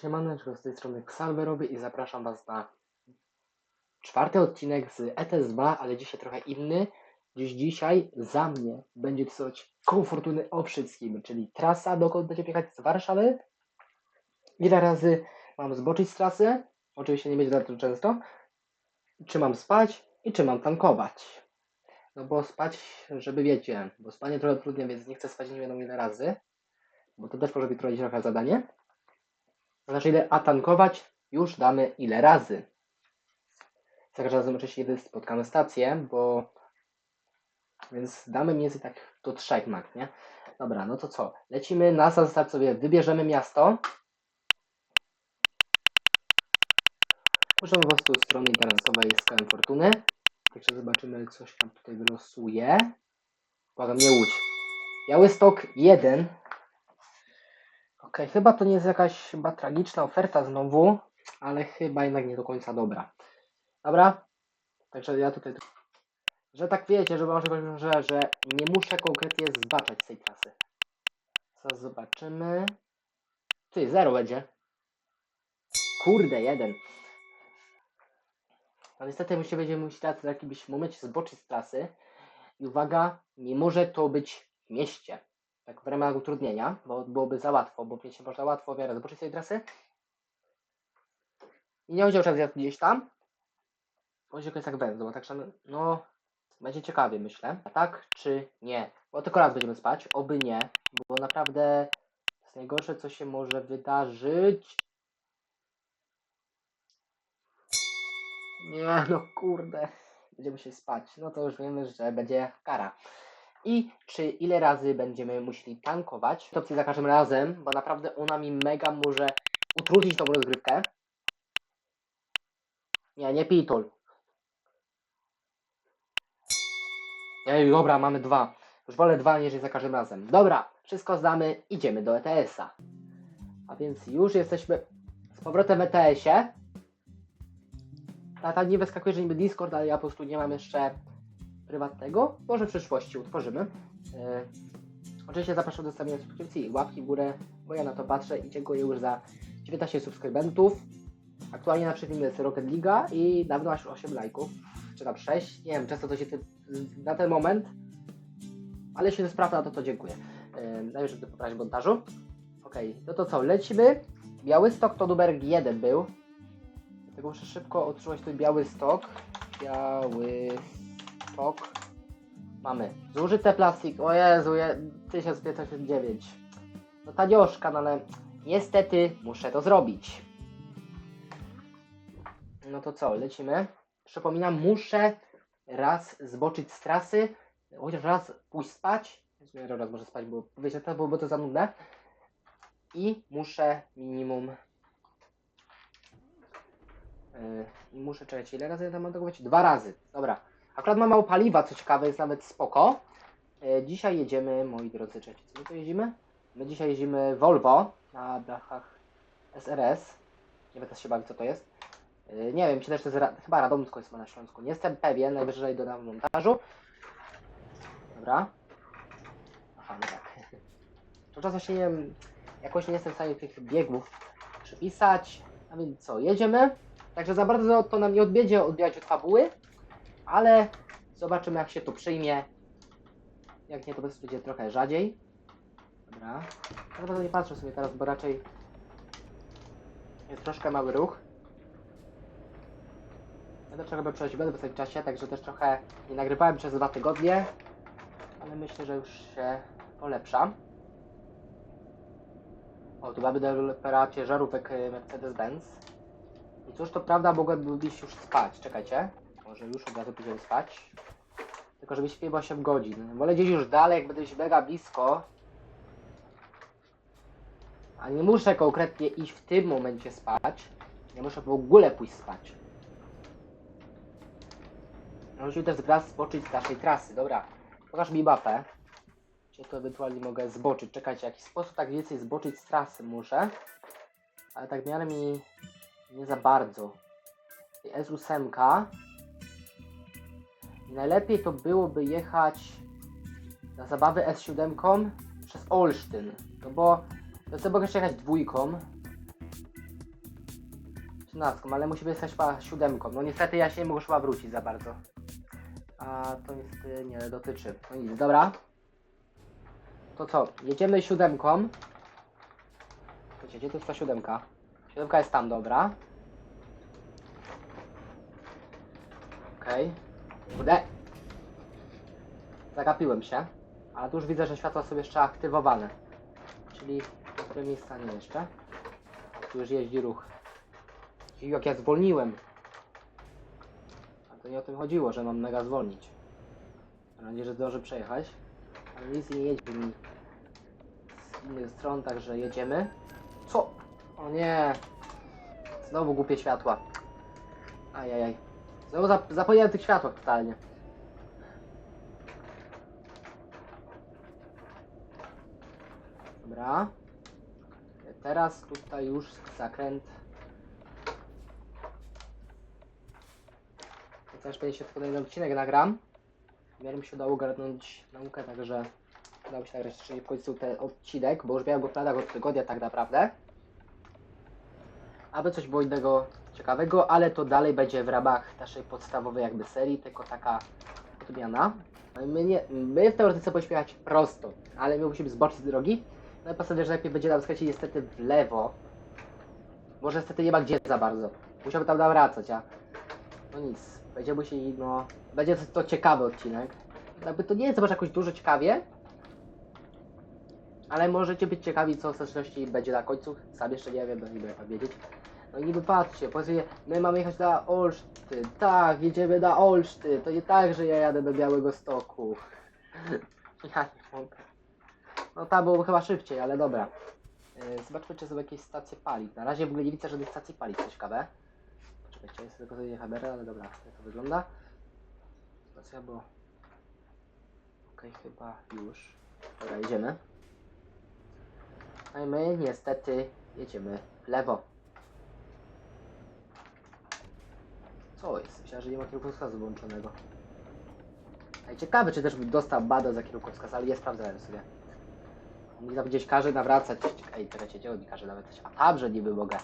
Siemaneczko, z tej strony Xalverowy i zapraszam Was na czwarty odcinek z ETS2, ale dzisiaj trochę inny. Dziś dzisiaj za mnie będzie coś komfortuny o wszystkim, czyli trasa, dokąd będziemy jechać z Warszawy. Ile razy mam zboczyć z trasy? Oczywiście nie będzie za to często. Czy mam spać i czy mam tankować? No bo spać, żeby wiecie, bo spanie trochę trudne, więc nie chcę spać nie wiadomo ile razy, bo to też może być trochę zadanie. Znaczy ile atankować już damy ile razy. Za każdym razem oczywiście spotkamy stację, bo więc damy mniej więcej tak do trzech mak, nie? Dobra, no to co? Lecimy na sam start sobie, wybierzemy miasto. Możemy po prostu strony internetowej z KM Fortuny. Także zobaczymy, coś tam tutaj wylosuje. Błagam, nie łódź. Białystok 1. Okej, chyba to nie jest jakaś chyba tragiczna oferta znowu, ale chyba jednak nie do końca dobra. Dobra? Także ja tutaj, że tak wiecie, że może że, że nie muszę konkretnie zbaczać z tej trasy. Zaraz zobaczymy. Ty, zero będzie. Kurde, jeden. No niestety musi, będziemy musieli teraz w jakimś momencie zboczyć z trasy. I uwaga, nie może to być w mieście tak w ramach utrudnienia, bo byłoby za łatwo, bo wiecie, można łatwo w miarę zobaczyć tej trasy. I nie o czas gdzieś tam. O jest tak węzło, także no, będzie ciekawie myślę. A tak czy nie? Bo tylko raz będziemy spać, oby nie, bo naprawdę jest najgorsze co się może wydarzyć. Nie no kurde, będziemy się spać. No to już wiemy, że będzie kara i czy ile razy będziemy musieli tankować. Opcję za każdym razem, bo naprawdę ona mi mega może utrudnić tą rozgrywkę. Nie, nie pitol. Ej, dobra, mamy dwa. Już wolę dwa niż za każdym razem. Dobra, wszystko znamy, idziemy do ETS-a. A więc już jesteśmy z powrotem w ETS-ie. Tata nie wyskakuje, że niby Discord, ale ja po prostu nie mam jeszcze prywatnego. Może w przyszłości utworzymy. E, oczywiście zapraszam do zostawienia subskrypcji, łapki w górę, bo ja na to patrzę i dziękuję już za 19 subskrybentów. Aktualnie na przykład jest Rocket League i dawno masz 8 lajków, czy tam 6, nie wiem, często to się ty, na ten moment, ale jeśli to sprawdza, to to dziękuję. Yy, Daję, żeby poprawić montażu. Ok, no to co, lecimy. Białystok to numer 1 był. Dlatego muszę szybko odczuwać ten Białystok. Białystok. Mamy. Zużyte plastik. O Jezu, je, 1509. No tanioszka, no ale niestety muszę to zrobić. No to co, lecimy. Przypominam, muszę raz zboczyć z trasy, chociaż raz pójść spać. Raz może spać, bo wiecie, to byłoby to za nudne. I muszę minimum. Yy, I muszę czekać, ile razy ja tam mam tankować? Dwa razy. Dobra. Akurat mam mało paliwa, co ciekawe, jest nawet spoko. E, dzisiaj jedziemy, moi drodzy, czekajcie, co my tu jeździmy? My dzisiaj jeździmy Volvo na dachach SRS. Nie będę się bawić, co to jest. E, nie wiem, czy też to jest, chyba Radomsko jest na Śląsku. Nie jestem pewien, najwyżej dodam w montażu. Dobra. Aha, no tak. To czas właśnie nie wiem, jakoś nie jestem w stanie tych biegów przypisać. A więc co, jedziemy? Także za bardzo to nam nie odbędzie odbijać od fabuły, ale zobaczymy jak się to przyjmie. Jak nie, to będzie trochę rzadziej. Dobra. Bardzo nie patrzę sobie teraz, bo raczej jest troszkę mały ruch. Ja też trochę przejść będę w tym czasie, także też trochę nie nagrywałem przez dwa tygodnie, ale myślę, że już się polepsza. O, tu mamy dewelopera ciężarówek y, Mercedes-Benz. I cóż, to prawda, iść już spać. Czekajcie. Może już od razu pójdziemy spać. Tylko żeby śpił 8 godzin. Wolę gdzieś już dalej, jak będę gdzieś mega blisko. A nie muszę konkretnie iść w tym momencie spać. Nie muszę w ogóle pójść spać. Musimy też raz zboczyć z naszej trasy. Dobra, pokaż mi mapę. Gdzie to ewentualnie mogę zboczyć. Czekajcie, w jakiś sposób tak więcej zboczyć z trasy muszę. Ale tak w miarę mi nie za bardzo. S8. Najlepiej to byłoby jechać na zabawę S7 przez Olsztyn. No bo mogę jeszcze jechać dwójką. Trzynastką, ale musimy stać chyba siódemką. No niestety ja się nie mogę chyba wrócić za bardzo. A to niestety nie dotyczy. No nic, dobra. To co? Jedziemy siódemką. Wiecie, gdzie to jest ta siódemka? Siódemka jest tam, dobra. Okej. Kurde. Zagapiłem się. Ale tu już widzę, że światła są jeszcze aktywowane. Czyli którym miejsca nie jeszcze. Tu już jeździ ruch. I jak ja zwolniłem. A to nie o tym chodziło, że mam mega zwolnić. Mam nadzieję, że zdążę przejechać. Ale nic nie jedzie mi z innych stron, także jedziemy. Co? O nie. Znowu głupie światła. Ajajaj. Znowu zap zapomniałem tych światłach totalnie. Dobra. Teraz tutaj już zakręt. To też będzie się w kolejny odcinek nagram. Miałem się udało ogarnąć naukę, także udało się nagrać jeszcze w końcu ten odcinek, bo już miałem go w planach od tygodnia tak naprawdę. Aby coś było innego ciekawego, ale to dalej będzie w ramach naszej podstawowej jakby serii, tylko taka odmiana. No My, nie, my w teoretyce powinniśmy jechać prosto, ale my musimy zboczyć z drogi. No i że lepiej będzie nam skręcić niestety w lewo. Może niestety nie ma gdzie za bardzo. Musiałbym tam nawracać, a no nic. Będziemy musieli, no... Będzie to, ciekawy odcinek. Jakby to nie jest może jakoś dużo ciekawie. Ale możecie być ciekawi, co w ostateczności będzie na końcu. Sam jeszcze nie wiem, będę wiedzieć. No niby patrzcie, powiedzmy, my mamy jechać na Olsztyn. Tak, jedziemy na Olsztyn. To nie tak, że ja jadę do Białego Stoku. ja nie mogę. No tam było chyba szybciej, ale dobra. Yy, zobaczmy, czy są jakieś stacje paliw. Na razie w ogóle nie widzę żadnych stacji paliw, coś ciekawe. Poczekajcie, jest tylko sobie kamerę, ale dobra, jak to wygląda. Stacja, bo... Okej, chyba już. Dobra, jedziemy. No i my niestety jedziemy w lewo. Co jest? Myślałem, że nie ma kierunkowskazu włączonego. Ej, ciekawe, czy też dostał bada za kierunkowskaz, ale nie sprawdzałem sobie. Mi tam gdzieś każe nawracać. Ej, czekajcie, gdzie on mi każe? A tam, że niby mogę.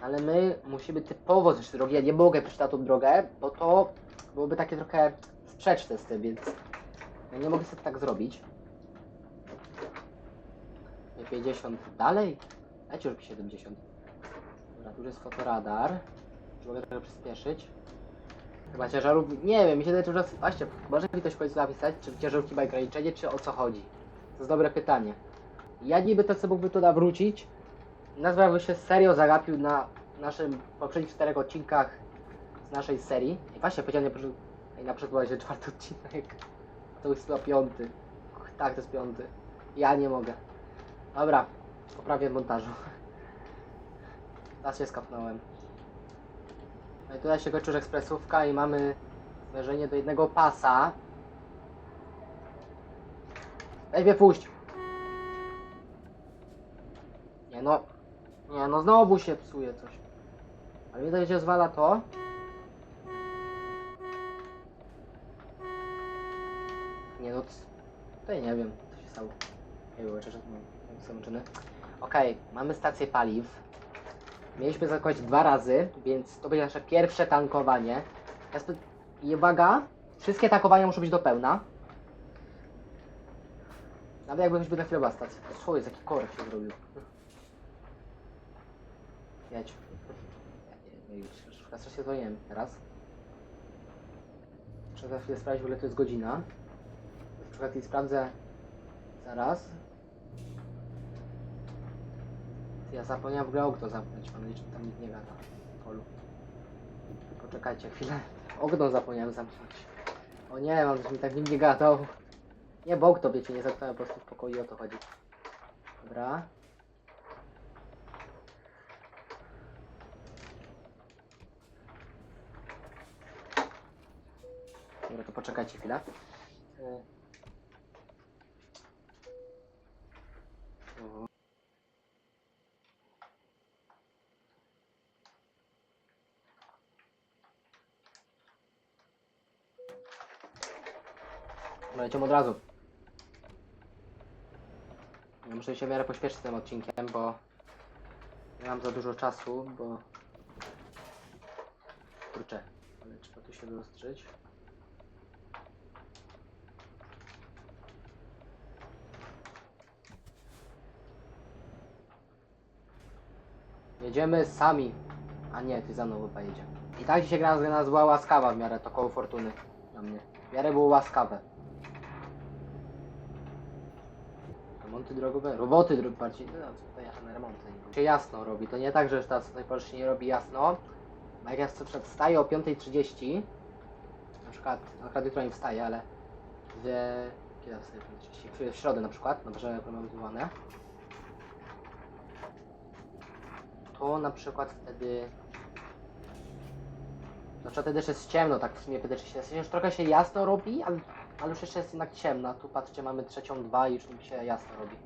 Ale my musimy typowo zejść drogi. Ja nie mogę przejść na tą drogę, bo to byłoby takie trochę sprzeczne z tym, więc ja nie mogę sobie tak zrobić. Nie 50 dalej? Dajcie już mi 70. Dobra, tu już jest fotoradar. Czy mogę trochę przyspieszyć? Chyba ciężarów... Nie wiem, mi się wydaje, że... raz- Właśnie, może mi ktoś w końcu napisać, czy ciężarówki ma ograniczenie, czy o co chodzi? To jest dobre pytanie. Ja niby to co mógłby tu nawrócić. Nazwa by się serio zagapił na naszym poprzednich czterech odcinkach z naszej serii. I właśnie powiedziałem, że na przykład że czwarty odcinek. To jest chyba piąty. Tak, to jest piąty. Ja nie mogę. Dobra, poprawię montażu. Teraz się skapnąłem. No i tutaj się kończy ekspresówka i mamy zderzenie do jednego pasa. Daj mnie puść! Nie no. Nie no, znowu się psuje coś. Ale to się zwala to. Nie no, tutaj nie wiem, co się stało. Nie było że no, jestem uczony. Okej, mamy stację paliw. Mieliśmy zakończyć dwa razy, więc to będzie nasze pierwsze tankowanie. I uwaga, wszystkie tankowania muszą być do pełna. Nawet jakbyśmy na chwilę stacja. Co jest, jaki korek się zrobił. Jedź. Ja, się dzwoniłem teraz. Muszę za chwilę sprawdzić, w to jest godzina. Na przykład i sprawdzę zaraz. Ja zapomniałem w ogóle okno zamknąć, mam że tam nikt nie gada polu. Poczekajcie chwilę. Okno zapomniałem zamknąć. O nie, mam, mi tak nikt nie gadał. Nie, bo okno wiecie, nie zamknąłem po prostu w pokoju, o to chodzi. Dobra. Dobra, to poczekajcie chwilę. Y. O. Dobra, lecimy od razu. Ja muszę się w miarę pośpieszyć z tym odcinkiem, bo Nie mam za dużo czasu, bo... Kurczę, ale trzeba tu się dostrzeć. Jedziemy sami. A nie, ty za mną chyba. I tak dzisiaj gra nas była łaskawa w miarę, to koło fortuny na mnie. W miarę było łaskawe. Remonty drogowe, roboty drogowe, bardziej, no tutaj jechać na remonty. Się jasno robi, to nie tak, że ta porze się nie robi jasno. Bo jak ja przed wstaję o 5.30, na przykład, przykład jutro nie wstaję, ale w, kiedy wstaję o 5.30? W środę na przykład, dobrze remontowane. To na przykład wtedy na przykład wtedy jeszcze jest ciemno, tak w sumie jeszcze jest. Już trochę się jasno robi, ale, ale już jeszcze jest jednak ciemno. A Tu patrzcie, mamy trzecią dwa i już mi się jasno robi.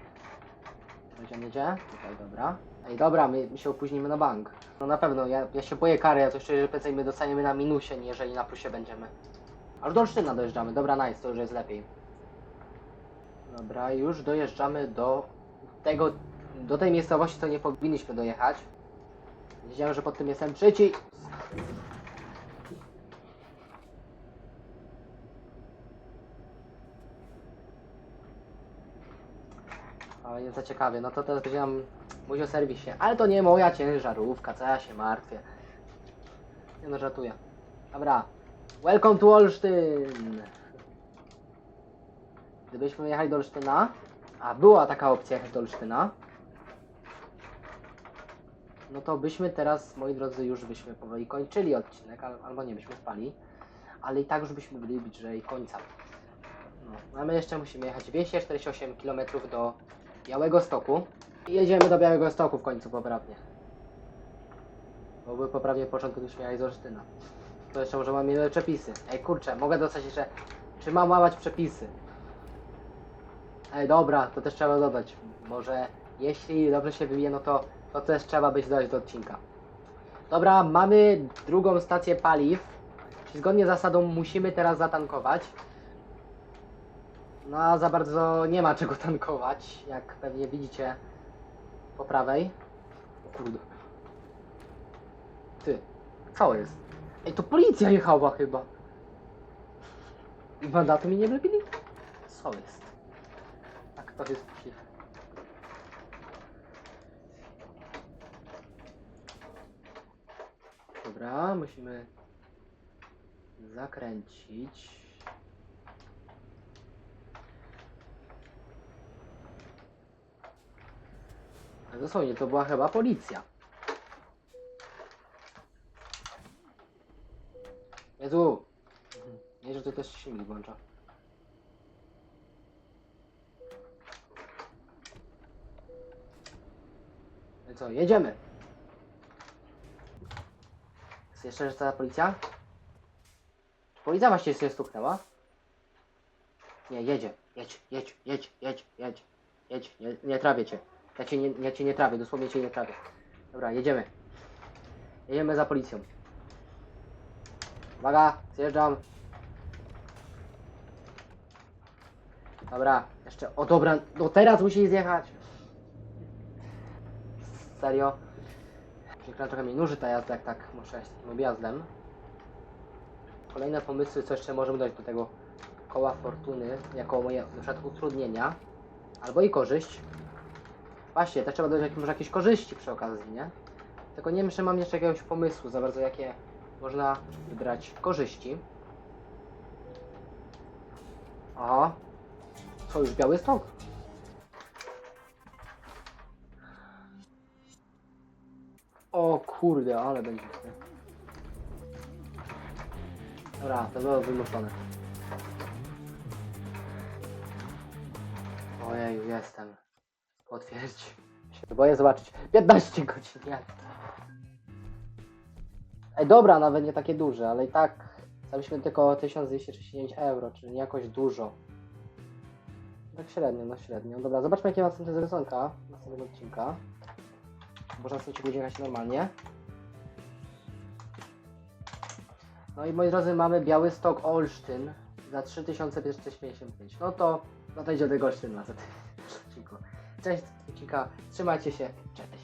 Gdzie on jedzie? Tutaj, dobra. Ej, dobra, my, my się opóźnimy na bank. No na pewno, ja, ja się boję kary, ja czuję, że prędzej my dostaniemy na minusie, jeżeli na plusie będziemy. Aż do Olsztyna dojeżdżamy, dobra, nice, to już jest lepiej. Dobra, już dojeżdżamy do tego, do tej miejscowości, co nie powinniśmy dojechać. Wiedziałem, że pod tym jestem trzeci. Ale nie za ciekawie, no to teraz będzie nam mówić o serwisie. Ale to nie moja ciężarówka, co ja się martwię. Nie no, żartuję. Dobra. Welcome to Olsztyn! Gdybyśmy jechali do Olsztyna, a była taka opcja jechać do Olsztyna, no to byśmy teraz, moi drodzy, już byśmy powoli kończyli odcinek, al- albo nie byśmy spali, ale i tak już byśmy byli bliżej końca. No, a my jeszcze musimy jechać 248 km do Białego Stoku jedziemy do Białego Stoku w końcu poprawnie. Bo by poprawnie w początku byśmy jechali z Olsztyna. To jeszcze może mamy inne przepisy. Ej kurczę, mogę dostać jeszcze, czy mam łamać przepisy? Ej dobra, to też trzeba dodać. Może jeśli dobrze się wywie, no to to też trzeba być dodać do odcinka. Dobra, mamy drugą stację paliw. Czyli zgodnie z zasadą musimy teraz zatankować. No a za bardzo nie ma czego tankować, jak pewnie widzicie po prawej. O kurde. Ty, co jest? Ej, to policja jechała chyba. Mandatu mi nie wlepili? Co jest? Tak, to jest możliwe. Dobra, musimy zakręcić. A dosłownie, to była chyba policja. Jezu! Nie, że to też silnik włącza. No co, jedziemy! Jest jeszcze ta policja? Czy policja właśnie się stuknęła? Nie, jedzie. Jedź, jedź, jedź, jedź, jedź. Jedź, nie, nie trawię cię. Ja cię nie, ja cię nie trawię, dosłownie cię nie trawię. Dobra, jedziemy. Jedziemy za policją. Uwaga, zjeżdżam. Dobra, jeszcze, o dobra, no teraz musi zjechać. Serio? Przykra trochę mi nuży ta jazda, jak tak muszę z takim objazdem. Kolejne pomysły, co jeszcze możemy dać do tego koła fortuny, jako moje na przykład utrudnienia, albo i korzyść. Właśnie, też trzeba dodać może jakieś korzyści przy okazji, nie? Tylko nie wiem, czy mam jeszcze jakiegoś pomysłu za bardzo, jakie można wybrać korzyści. Aha. Co, już biały stok? O kurde, ale będzie. Dobra, to było wymuszone. Ojeju, jestem. Potwierdź. Się boję zobaczyć. 15 godzin. Ej, dobra, nawet nie takie duże, ale i tak staliśmy tylko 1239 euro, czyli jakoś dużo. Tak średnio, no średnio. Dobra, zobaczmy jakie następne rysunka następnego odcinka. Można sobie jechać normalnie. No i moi drodzy, mamy biały stok Olsztyn za 3555. No to, no to idzie do tego Olsztyna. Cześć, odcinka, trzymajcie się, cześć.